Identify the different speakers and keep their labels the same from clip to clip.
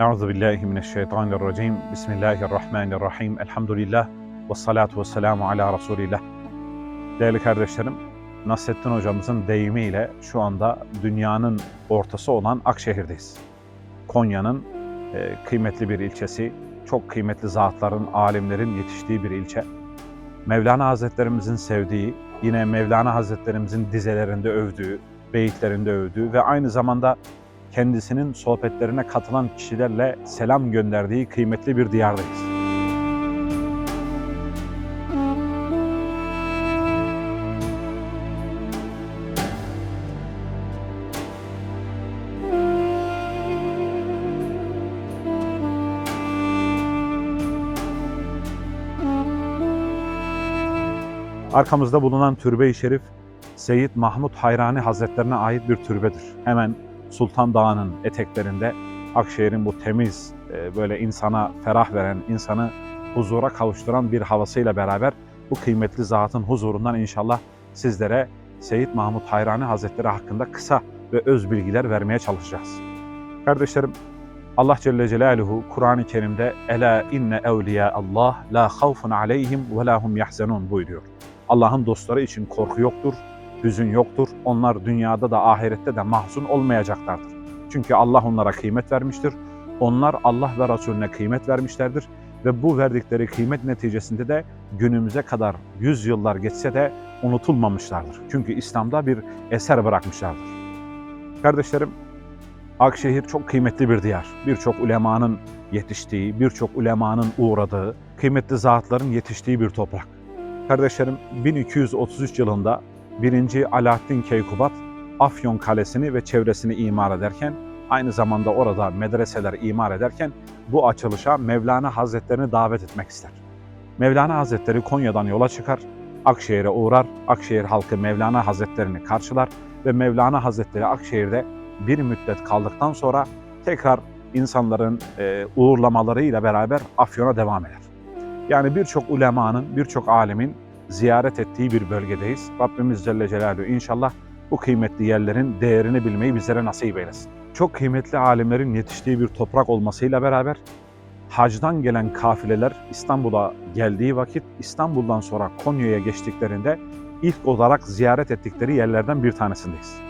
Speaker 1: Euzu billahi mineşşeytanirracim. Bismillahirrahmanirrahim. Elhamdülillah ve salatu ve selamu ala Resulillah. Değerli kardeşlerim, Nasrettin hocamızın deyimiyle şu anda dünyanın ortası olan Akşehir'deyiz. Konya'nın e, kıymetli bir ilçesi, çok kıymetli zatların, alimlerin yetiştiği bir ilçe. Mevlana Hazretlerimizin sevdiği, yine Mevlana Hazretlerimizin dizelerinde övdüğü, beyitlerinde övdüğü ve aynı zamanda kendisinin sohbetlerine katılan kişilerle selam gönderdiği kıymetli bir diyardayız. Arkamızda bulunan türbe-i şerif Seyyid Mahmud Hayrani Hazretlerine ait bir türbedir. Hemen Sultan Dağı'nın eteklerinde Akşehir'in bu temiz, e, böyle insana ferah veren, insanı huzura kavuşturan bir havasıyla beraber bu kıymetli zatın huzurundan inşallah sizlere Seyyid Mahmud Hayrani Hazretleri hakkında kısa ve öz bilgiler vermeye çalışacağız. Kardeşlerim, Allah Celle Celaluhu Kur'an-ı Kerim'de Ela inne evliya Allah la havfun aleyhim ve la hum yahzenun buyuruyor. Allah'ın dostları için korku yoktur, hüzün yoktur. Onlar dünyada da ahirette de mahzun olmayacaklardır. Çünkü Allah onlara kıymet vermiştir. Onlar Allah ve Resulüne kıymet vermişlerdir. Ve bu verdikleri kıymet neticesinde de günümüze kadar yüz yıllar geçse de unutulmamışlardır. Çünkü İslam'da bir eser bırakmışlardır. Kardeşlerim, Akşehir çok kıymetli bir diyar. Birçok ulemanın yetiştiği, birçok ulemanın uğradığı, kıymetli zatların yetiştiği bir toprak. Kardeşlerim 1233 yılında 1. Alaaddin Keykubat Afyon Kalesi'ni ve çevresini imar ederken aynı zamanda orada medreseler imar ederken bu açılışa Mevlana Hazretlerini davet etmek ister. Mevlana Hazretleri Konya'dan yola çıkar, Akşehir'e uğrar, Akşehir halkı Mevlana Hazretlerini karşılar ve Mevlana Hazretleri Akşehir'de bir müddet kaldıktan sonra tekrar insanların e, uğurlamalarıyla beraber Afyon'a devam eder. Yani birçok ulemanın, birçok alimin ziyaret ettiği bir bölgedeyiz. Rabbimiz Celle Celaluhu inşallah bu kıymetli yerlerin değerini bilmeyi bizlere nasip eylesin. Çok kıymetli alimlerin yetiştiği bir toprak olmasıyla beraber hacdan gelen kafileler İstanbul'a geldiği vakit İstanbul'dan sonra Konya'ya geçtiklerinde ilk olarak ziyaret ettikleri yerlerden bir tanesindeyiz.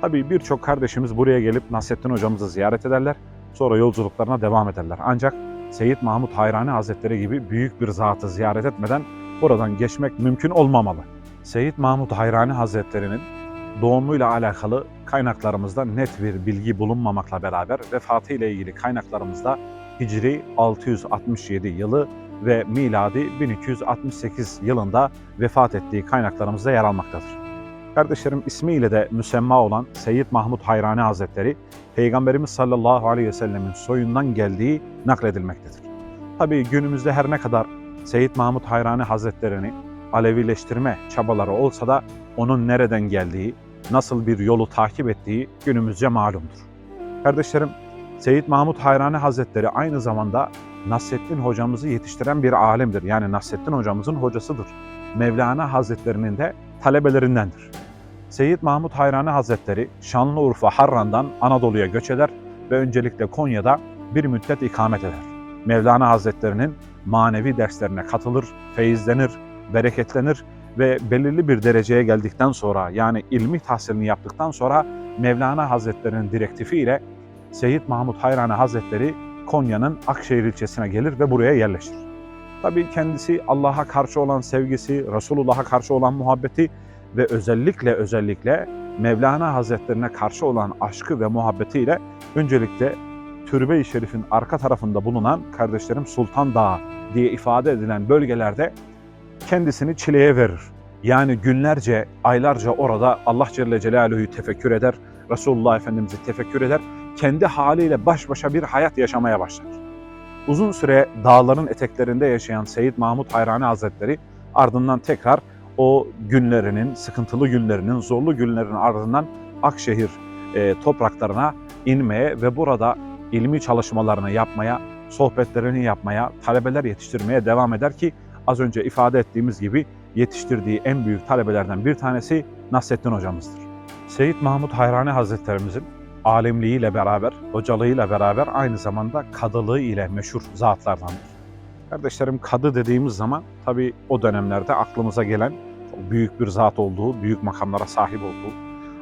Speaker 1: Tabii birçok kardeşimiz buraya gelip Nasrettin hocamızı ziyaret ederler. Sonra yolculuklarına devam ederler. Ancak Seyyid Mahmud Hayrani Hazretleri gibi büyük bir zatı ziyaret etmeden buradan geçmek mümkün olmamalı. Seyyid Mahmud Hayrani Hazretleri'nin doğumuyla alakalı kaynaklarımızda net bir bilgi bulunmamakla beraber vefatı ile ilgili kaynaklarımızda Hicri 667 yılı ve miladi 1268 yılında vefat ettiği kaynaklarımızda yer almaktadır. Kardeşlerim ismiyle de müsemma olan Seyyid Mahmud Hayrani Hazretleri Peygamberimiz sallallahu aleyhi ve sellemin soyundan geldiği nakledilmektedir. Tabii günümüzde her ne kadar Seyyid Mahmud Hayrani Hazretlerini Alevileştirme çabaları olsa da onun nereden geldiği, nasıl bir yolu takip ettiği günümüzce malumdur. Kardeşlerim, Seyyid Mahmud Hayrani Hazretleri aynı zamanda Nasrettin hocamızı yetiştiren bir alimdir. Yani Nasrettin hocamızın hocasıdır. Mevlana Hazretlerinin de talebelerindendir. Seyyid Mahmud Hayrani Hazretleri Şanlıurfa Harran'dan Anadolu'ya göç eder ve öncelikle Konya'da bir müddet ikamet eder. Mevlana Hazretlerinin manevi derslerine katılır, feyizlenir, bereketlenir ve belirli bir dereceye geldikten sonra yani ilmi tahsilini yaptıktan sonra Mevlana Hazretlerinin direktifi ile Seyyid Mahmud Hayrani Hazretleri Konya'nın Akşehir ilçesine gelir ve buraya yerleşir. Tabii kendisi Allah'a karşı olan sevgisi, Resulullah'a karşı olan muhabbeti ve özellikle özellikle Mevlana Hazretlerine karşı olan aşkı ve muhabbetiyle öncelikle Türbe-i Şerif'in arka tarafında bulunan kardeşlerim Sultan Dağı diye ifade edilen bölgelerde kendisini çileye verir. Yani günlerce, aylarca orada Allah Celle Celaluhu'yu tefekkür eder, Resulullah Efendimiz'i tefekkür eder, kendi haliyle baş başa bir hayat yaşamaya başlar. Uzun süre dağların eteklerinde yaşayan Seyyid Mahmud Hayrani Hazretleri ardından tekrar o günlerinin, sıkıntılı günlerinin, zorlu günlerinin ardından Akşehir e, topraklarına inmeye ve burada ilmi çalışmalarını yapmaya, sohbetlerini yapmaya, talebeler yetiştirmeye devam eder ki az önce ifade ettiğimiz gibi yetiştirdiği en büyük talebelerden bir tanesi Nasrettin hocamızdır. Seyyid Mahmud Hayrani Hazretlerimizin alimliğiyle beraber, hocalığıyla beraber aynı zamanda kadılığı ile meşhur zatlardandır. Kardeşlerim kadı dediğimiz zaman tabii o dönemlerde aklımıza gelen büyük bir zat olduğu, büyük makamlara sahip olduğu.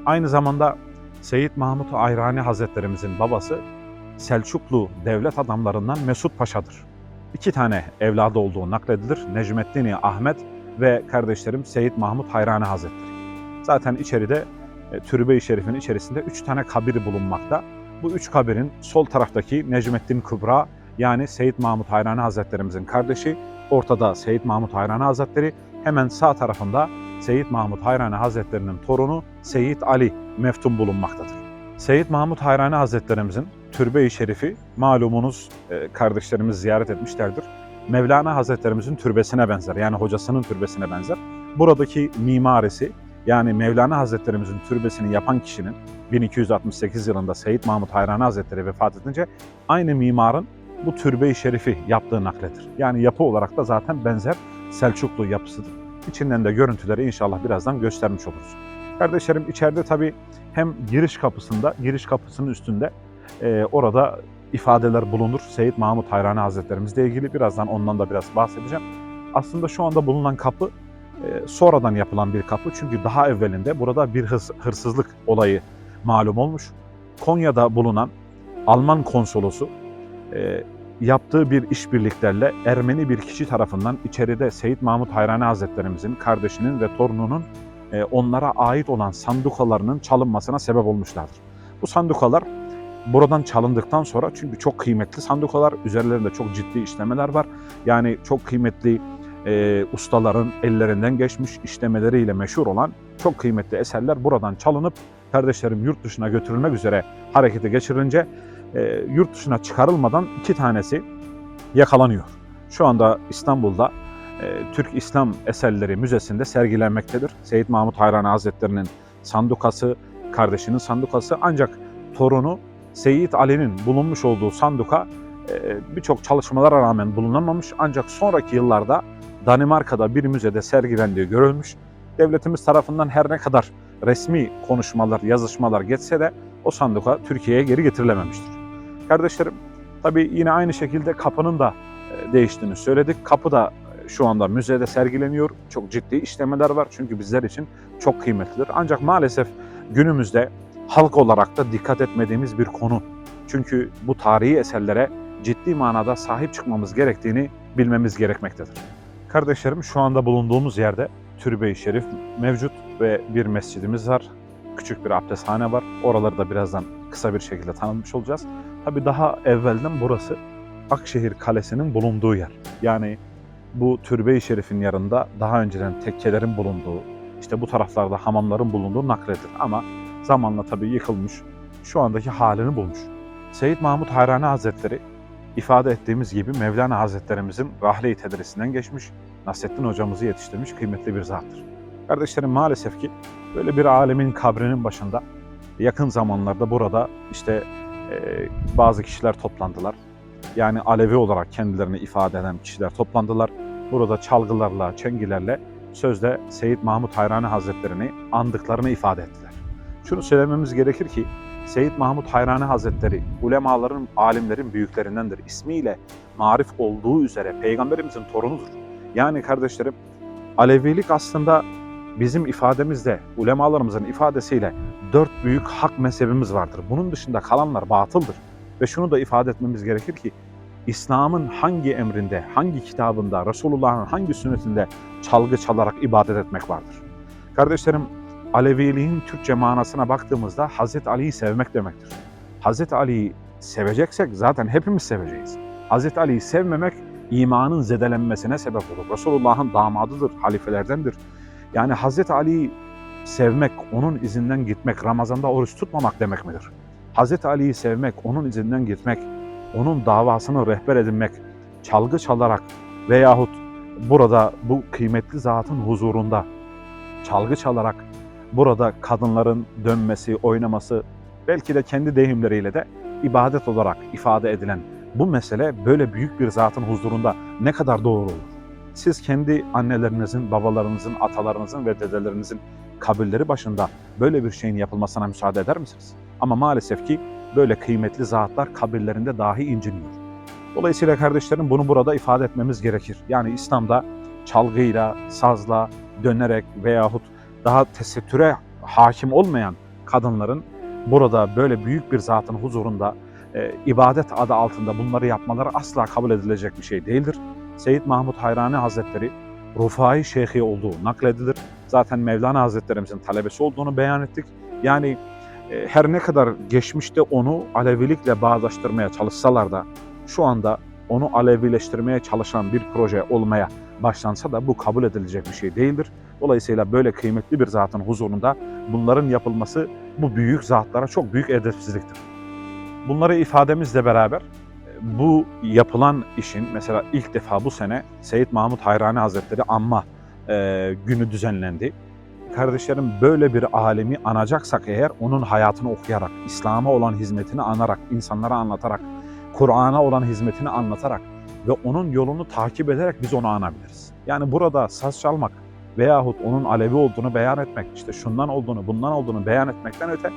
Speaker 1: Aynı zamanda Seyyid Mahmut Ayrani Hazretlerimizin babası Selçuklu devlet adamlarından Mesut Paşa'dır. İki tane evladı olduğu nakledilir. Necmeddin Ahmet ve kardeşlerim Seyyid Mahmut Hayrani Hazretleri. Zaten içeride e, Türbe-i Şerif'in içerisinde üç tane kabir bulunmakta. Bu üç kabirin sol taraftaki Necmettin Kübra yani Seyyid Mahmut Hayrani Hazretlerimizin kardeşi, ortada Seyyid Mahmut Hayrani Hazretleri, hemen sağ tarafında Seyyid Mahmut Hayrani Hazretlerinin torunu Seyyid Ali meftun bulunmaktadır. Seyyid Mahmut Hayrani Hazretlerimizin Türbe-i Şerifi malumunuz e, kardeşlerimiz ziyaret etmişlerdir. Mevlana Hazretlerimizin türbesine benzer yani hocasının türbesine benzer. Buradaki mimarisi yani Mevlana Hazretlerimizin türbesini yapan kişinin 1268 yılında Seyyid Mahmut Hayrani Hazretleri vefat edince aynı mimarın bu türbe-i şerifi yaptığı nakledir. Yani yapı olarak da zaten benzer Selçuklu yapısıdır. İçinden de görüntüleri inşallah birazdan göstermiş oluruz. Kardeşlerim içeride tabii hem giriş kapısında, giriş kapısının üstünde e, orada ifadeler bulunur. Seyyid Mahmut Hayrani Hazretlerimizle ilgili birazdan ondan da biraz bahsedeceğim. Aslında şu anda bulunan kapı e, sonradan yapılan bir kapı. Çünkü daha evvelinde burada bir hırs- hırsızlık olayı malum olmuş. Konya'da bulunan Alman konsolosu e, yaptığı bir işbirliklerle Ermeni bir kişi tarafından içeride Seyyid Mahmut Hayrani Hazretlerimizin kardeşinin ve torununun e, onlara ait olan sandukalarının çalınmasına sebep olmuşlardır. Bu sandukalar buradan çalındıktan sonra çünkü çok kıymetli sandukalar, üzerlerinde çok ciddi işlemeler var. Yani çok kıymetli e, ustaların ellerinden geçmiş işlemeleriyle meşhur olan çok kıymetli eserler buradan çalınıp kardeşlerim yurt dışına götürülmek üzere harekete geçirilince e, yurt dışına çıkarılmadan iki tanesi yakalanıyor. Şu anda İstanbul'da e, Türk İslam Eserleri Müzesi'nde sergilenmektedir. Seyyid Mahmut Hayrani Hazretleri'nin sandukası, kardeşinin sandukası ancak torunu Seyyid Ali'nin bulunmuş olduğu sanduka e, birçok çalışmalara rağmen bulunamamış ancak sonraki yıllarda Danimarka'da bir müzede sergilendiği görülmüş. Devletimiz tarafından her ne kadar resmi konuşmalar, yazışmalar geçse de o sanduka Türkiye'ye geri getirilememiştir. Kardeşlerim, tabii yine aynı şekilde kapının da e, değiştiğini söyledik. Kapı da e, şu anda müzede sergileniyor. Çok ciddi işlemeler var çünkü bizler için çok kıymetlidir. Ancak maalesef günümüzde halk olarak da dikkat etmediğimiz bir konu. Çünkü bu tarihi eserlere ciddi manada sahip çıkmamız gerektiğini bilmemiz gerekmektedir. Kardeşlerim şu anda bulunduğumuz yerde Türbe-i Şerif mevcut ve bir mescidimiz var. Küçük bir abdesthane var. Oraları da birazdan kısa bir şekilde tanıtmış olacağız. Tabii daha evvelden burası Akşehir Kalesi'nin bulunduğu yer. Yani bu Türbe-i Şerif'in yanında daha önceden tekkelerin bulunduğu, işte bu taraflarda hamamların bulunduğu nakledilir. Ama zamanla tabii yıkılmış, şu andaki halini bulmuş. Seyyid Mahmut Hayrani Hazretleri ifade ettiğimiz gibi Mevlana Hazretlerimizin rahle-i tedrisinden geçmiş, Nasrettin hocamızı yetiştirmiş kıymetli bir zattır. Kardeşlerim maalesef ki böyle bir alemin kabrinin başında yakın zamanlarda burada işte e, bazı kişiler toplandılar. Yani Alevi olarak kendilerini ifade eden kişiler toplandılar. Burada çalgılarla, çengilerle sözde Seyyid Mahmut Hayrani Hazretlerini andıklarını ifade ettiler. Şunu söylememiz gerekir ki Seyyid Mahmut Hayrani Hazretleri ulemaların, alimlerin büyüklerindendir. İsmiyle marif olduğu üzere peygamberimizin torunudur. Yani kardeşlerim Alevilik aslında bizim ifademizde, ulemalarımızın ifadesiyle dört büyük hak mezhebimiz vardır. Bunun dışında kalanlar batıldır. Ve şunu da ifade etmemiz gerekir ki İslam'ın hangi emrinde, hangi kitabında, Resulullah'ın hangi sünnetinde çalgı çalarak ibadet etmek vardır. Kardeşlerim Aleviliğin Türkçe manasına baktığımızda Hazreti Ali'yi sevmek demektir. Hazreti Ali'yi seveceksek zaten hepimiz seveceğiz. Hazreti Ali'yi sevmemek imanın zedelenmesine sebep olur. Resulullah'ın damadıdır, halifelerdendir. Yani Hazreti Ali'yi sevmek, onun izinden gitmek, Ramazan'da oruç tutmamak demek midir? Hazreti Ali'yi sevmek, onun izinden gitmek, onun davasını rehber edinmek, çalgı çalarak veyahut burada bu kıymetli zatın huzurunda çalgı çalarak burada kadınların dönmesi, oynaması, belki de kendi deyimleriyle de ibadet olarak ifade edilen bu mesele böyle büyük bir zatın huzurunda ne kadar doğru olur? Siz kendi annelerinizin, babalarınızın, atalarınızın ve dedelerinizin kabirleri başında böyle bir şeyin yapılmasına müsaade eder misiniz? Ama maalesef ki böyle kıymetli zatlar kabirlerinde dahi inciniyor. Dolayısıyla kardeşlerim bunu burada ifade etmemiz gerekir. Yani İslam'da çalgıyla, sazla, dönerek veyahut daha tesettüre hakim olmayan kadınların burada böyle büyük bir zatın huzurunda e, ibadet adı altında bunları yapmaları asla kabul edilecek bir şey değildir. Seyyid Mahmud Hayrani Hazretleri Rufai Şeyhi olduğu nakledilir. Zaten Mevlana Hazretlerimizin talebesi olduğunu beyan ettik. Yani e, her ne kadar geçmişte onu Alevilikle bağdaştırmaya çalışsalar da şu anda onu Alevileştirmeye çalışan bir proje olmaya başlansa da bu kabul edilecek bir şey değildir. Dolayısıyla böyle kıymetli bir zatın huzurunda bunların yapılması bu büyük zatlara çok büyük edepsizliktir. Bunları ifademizle beraber e, bu yapılan işin mesela ilk defa bu sene Seyyid Mahmut Hayrani Hazretleri anma e, günü düzenlendi. Kardeşlerim böyle bir alemi anacaksak eğer onun hayatını okuyarak, İslam'a olan hizmetini anarak, insanlara anlatarak, Kur'an'a olan hizmetini anlatarak ve onun yolunu takip ederek biz onu anabiliriz. Yani burada saz çalmak veyahut onun Alevi olduğunu beyan etmek, işte şundan olduğunu, bundan olduğunu beyan etmekten öte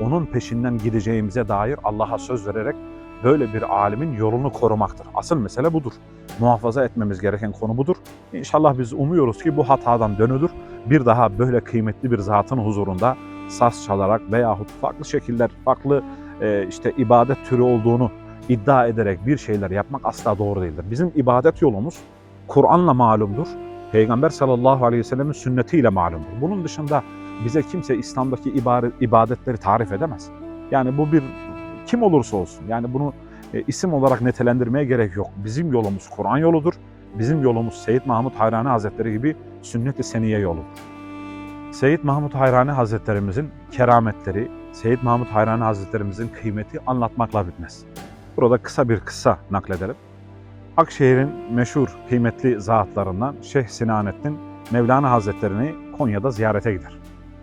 Speaker 1: onun peşinden gideceğimize dair Allah'a söz vererek böyle bir alimin yolunu korumaktır. Asıl mesele budur. Muhafaza etmemiz gereken konu budur. İnşallah biz umuyoruz ki bu hatadan dönülür. Bir daha böyle kıymetli bir zatın huzurunda saz çalarak veyahut farklı şekiller, farklı e, işte ibadet türü olduğunu iddia ederek bir şeyler yapmak asla doğru değildir. Bizim ibadet yolumuz Kur'an'la malumdur. Peygamber sallallahu aleyhi ve sellemin sünnetiyle malumdur. Bunun dışında bize kimse İslam'daki ibadet, ibadetleri tarif edemez. Yani bu bir kim olursa olsun. Yani bunu e, isim olarak nitelendirmeye gerek yok. Bizim yolumuz Kur'an yoludur. Bizim yolumuz Seyyid Mahmud Hayrani Hazretleri gibi sünnet-i seniye yoludur. Seyyid Mahmud Hayrani Hazretlerimizin kerametleri, Seyyid Mahmud Hayrani Hazretlerimizin kıymeti anlatmakla bitmez. Burada kısa bir kısa nakledelim. Akşehir'in meşhur kıymetli zatlarından Şeyh Sinanettin Mevlana Hazretlerini Konya'da ziyarete gider.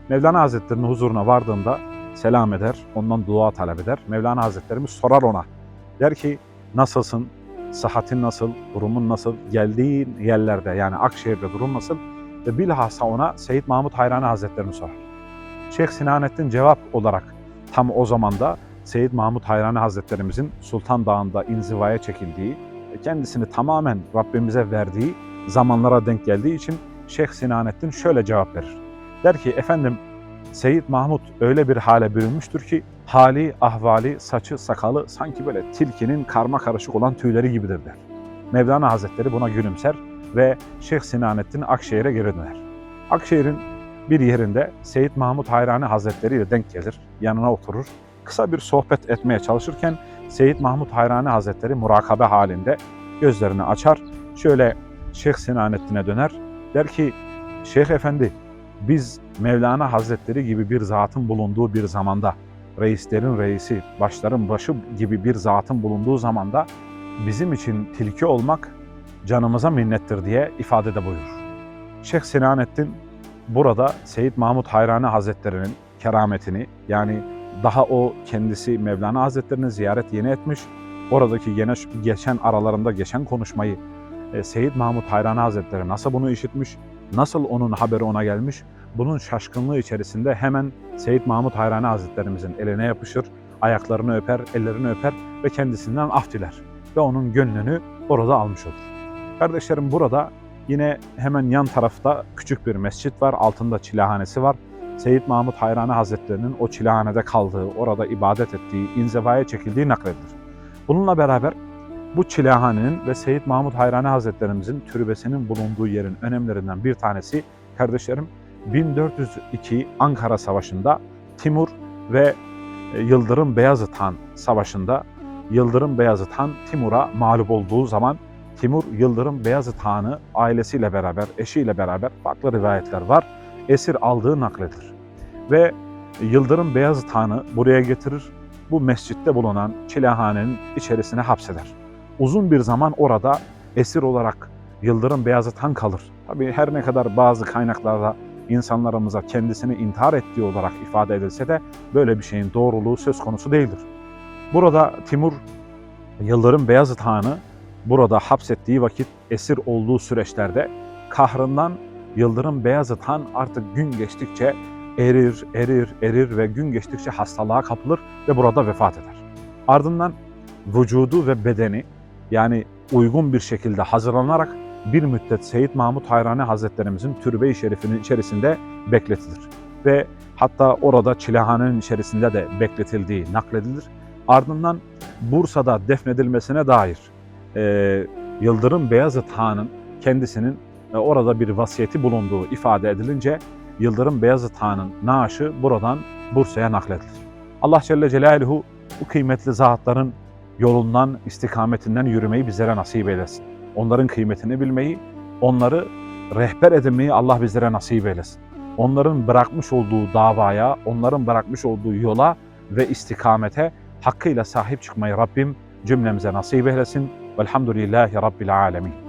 Speaker 1: Mevlana Hazretleri'nin huzuruna vardığında selam eder, ondan dua talep eder. Mevlana Hazretlerimiz sorar ona. Der ki nasılsın, sıhhatin nasıl, durumun nasıl, geldiğin yerlerde yani Akşehir'de durum nasıl? Ve bilhassa ona Seyyid Mahmud Hayrani Hazretlerini sorar. Şeyh Sinanettin cevap olarak tam o zamanda Seyyid Mahmud Hayrani Hazretlerimizin Sultan Dağı'nda inzivaya çekildiği, kendisini tamamen Rabbimize verdiği zamanlara denk geldiği için Şeyh Sinanettin şöyle cevap verir. Der ki efendim Seyyid Mahmud öyle bir hale bürünmüştür ki hali, ahvali, saçı, sakalı sanki böyle tilkinin karma karışık olan tüyleri gibidir der. Mevlana Hazretleri buna gülümser ve Şeyh Sinanettin Akşehir'e geri döner. Akşehir'in bir yerinde Seyyid Mahmud Hayrani Hazretleri ile denk gelir, yanına oturur. Kısa bir sohbet etmeye çalışırken Seyyid Mahmud Hayrani Hazretleri murakabe halinde gözlerini açar. Şöyle Şeyh Sinanettin'e döner. Der ki Şeyh Efendi biz Mevlana Hazretleri gibi bir zatın bulunduğu bir zamanda, reislerin reisi, başların başı gibi bir zatın bulunduğu zamanda bizim için tilki olmak canımıza minnettir diye ifadede buyurur. Şeyh Sinanettin burada Seyyid Mahmud Hayrani Hazretleri'nin kerametini yani daha o kendisi Mevlana Hazretleri'ni ziyaret yeni etmiş, oradaki yine geçen aralarında geçen konuşmayı e, Seyyid Mahmud Hayrani Hazretleri nasıl bunu işitmiş, nasıl onun haberi ona gelmiş, bunun şaşkınlığı içerisinde hemen Seyyid Mahmud Hayrani Hazretlerimizin eline yapışır, ayaklarını öper, ellerini öper ve kendisinden af diler. Ve onun gönlünü orada almış olur. Kardeşlerim burada yine hemen yan tarafta küçük bir mescit var, altında çilehanesi var. Seyyid Mahmud Hayrani Hazretlerinin o çilehanede kaldığı, orada ibadet ettiği, inzivaya çekildiği nakledilir. Bununla beraber bu çilehanenin ve Seyyid Mahmud Hayrani Hazretlerimizin türbesinin bulunduğu yerin önemlerinden bir tanesi kardeşlerim 1402 Ankara Savaşı'nda Timur ve e, Yıldırım Beyazıt Han Savaşı'nda Yıldırım Beyazıt Han Timur'a mağlup olduğu zaman Timur Yıldırım Beyazıt Han'ı ailesiyle beraber, eşiyle beraber farklı rivayetler var. Esir aldığı nakledilir. Ve Yıldırım Beyazıt Han'ı buraya getirir. Bu mescitte bulunan çilehanenin içerisine hapseder. Uzun bir zaman orada esir olarak Yıldırım Beyazıt Han kalır. Tabii her ne kadar bazı kaynaklarda insanlarımıza kendisini intihar ettiği olarak ifade edilse de böyle bir şeyin doğruluğu söz konusu değildir. Burada Timur Yıldırım Beyazıt Han'ı burada hapsettiği vakit esir olduğu süreçlerde kahrından Yıldırım Beyazıt Han artık gün geçtikçe erir, erir, erir ve gün geçtikçe hastalığa kapılır ve burada vefat eder. Ardından vücudu ve bedeni yani uygun bir şekilde hazırlanarak bir müddet Seyyid Mahmud Hayrani Hazretlerimizin türbe-i şerifinin içerisinde bekletilir. Ve hatta orada çilehanenin içerisinde de bekletildiği nakledilir. Ardından Bursa'da defnedilmesine dair e, Yıldırım Beyazıt Han'ın kendisinin orada bir vasiyeti bulunduğu ifade edilince Yıldırım Beyazıt Han'ın naaşı buradan Bursa'ya nakledilir. Allah Celle Celaluhu bu kıymetli zatların yolundan, istikametinden yürümeyi bizlere nasip eylesin. Onların kıymetini bilmeyi, onları rehber edinmeyi Allah bizlere nasip eylesin. Onların bırakmış olduğu davaya, onların bırakmış olduğu yola ve istikamete hakkıyla sahip çıkmayı Rabbim cümlemize nasip eylesin. Velhamdülillahi Rabbil Alemin.